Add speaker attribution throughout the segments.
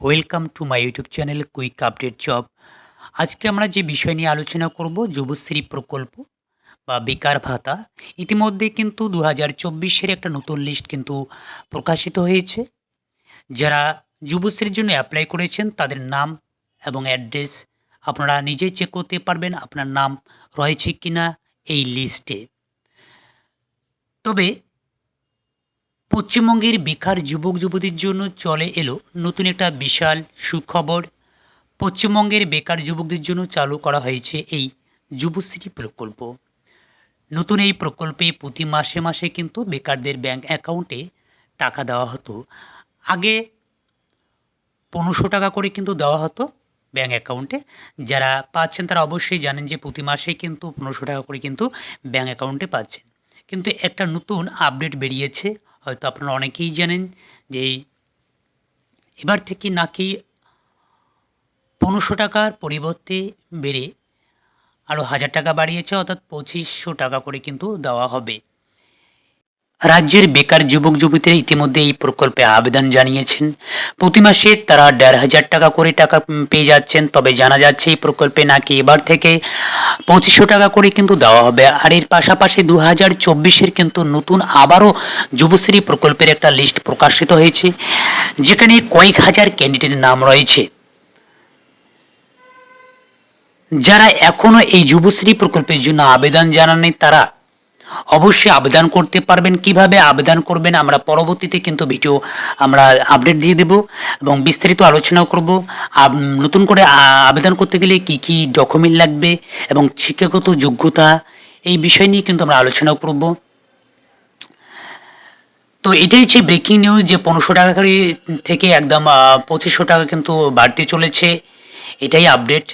Speaker 1: Welcome to my YouTube channel quick update job আজকে আমরা যে বিষয় নিয়ে আলোচনা করব, যুবশ্রী প্রকল্প বা বেকার ভাতা, ইতিমধ্যে কিন্তু দু হাজার চব্বিশের একটা নতুন লিস্ট কিন্তু প্রকাশিত হয়েছে। যারা যুবশ্রীর জন্য অ্যাপ্লাই করেছেন, তাদের নাম এবং অ্যাড্রেস আপনারা নিজেই চেক করতে পারবেন, আপনার নাম রয়েছে কি না এই লিস্টে তবে পশ্চিমবঙ্গের বেকার যুবক যুবতীর জন্য চলে এলো নতুন একটা বিশাল সুখবর। পশ্চিমবঙ্গের বেকার যুবকদের জন্য চালু করা হয়েছে এই যুবশ্রী প্রকল্প। নতুন এই প্রকল্পে প্রতি মাসে মাসে কিন্তু বেকারদের ব্যাংক অ্যাকাউন্টে টাকা দেওয়া হতো। আগে পনেরোশো টাকা করে কিন্তু দেওয়া হতো ব্যাঙ্ক অ্যাকাউন্টে। যারা পাচ্ছেন তারা অবশ্যই জানেন যে প্রতি মাসে কিন্তু পনেরোশো টাকা করে কিন্তু ব্যাঙ্ক অ্যাকাউন্টে পাচ্ছেন। কিন্তু একটা নতুন আপডেট বেরিয়েছে হয়তো আপনারা অনেকেই জানেন যে এবার থেকে নাকি পনেরোশো টাকার পরিবর্তে বেড়ে আরও হাজার টাকা বাড়িয়েছে, অর্থাৎ পঁচিশশো টাকা করে কিন্তু দেওয়া হবে। রাজ্যের বেকার যুবক যুবতীরা ইতিমধ্যে এই প্রকল্পে আবেদন জানিয়েছেন। প্রতি মাসে তারা দেড় হাজার টাকা করে টাকা পেয়ে যাচ্ছেন, তবে জানা যাচ্ছে এই প্রকল্পে নাকি এবার থেকে পঁচিশশো টাকা করে কিন্তু দেওয়া হবে। আর এর পাশাপাশি দু হাজার চব্বিশের কিন্তু নতুন আবারও যুবশ্রী প্রকল্পের একটা লিস্ট প্রকাশিত হয়েছে, যেখানে কয়েক হাজার ক্যান্ডিডেটের নাম রয়েছে। যারা এখনও এই যুবশ্রী প্রকল্পের জন্য আবেদন জানাননি, তারা অবশ্যই আবেদন করতে পারবেন। কীভাবে আবেদন করবেন আমরা পরবর্তীতে কিন্তু ভিডিও আমরা আপডেট দিয়ে দেব এবং বিস্তারিত আলোচনাও করব। নতুন করে আবেদন করতে গেলে কি কি ডকুমেন্ট লাগবে এবং শিক্ষাগত যোগ্যতা এই বিষয় নিয়ে কিন্তু আমরা আলোচনাও করব। তো এটাই হচ্ছে ব্রেকিং নিউজ যে পনেরোশো টাকা করে থেকে একদম পঁচিশশো টাকা কিন্তু বাড়তে চলেছে। এটাই আপডেট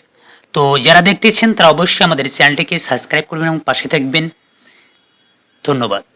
Speaker 1: তো যারা দেখতেছেন তারা অবশ্যই আমাদের চ্যানেলটিকে সাবস্ক্রাইব করবেন এবং পাশে থাকবেন। ধন্যবাদ।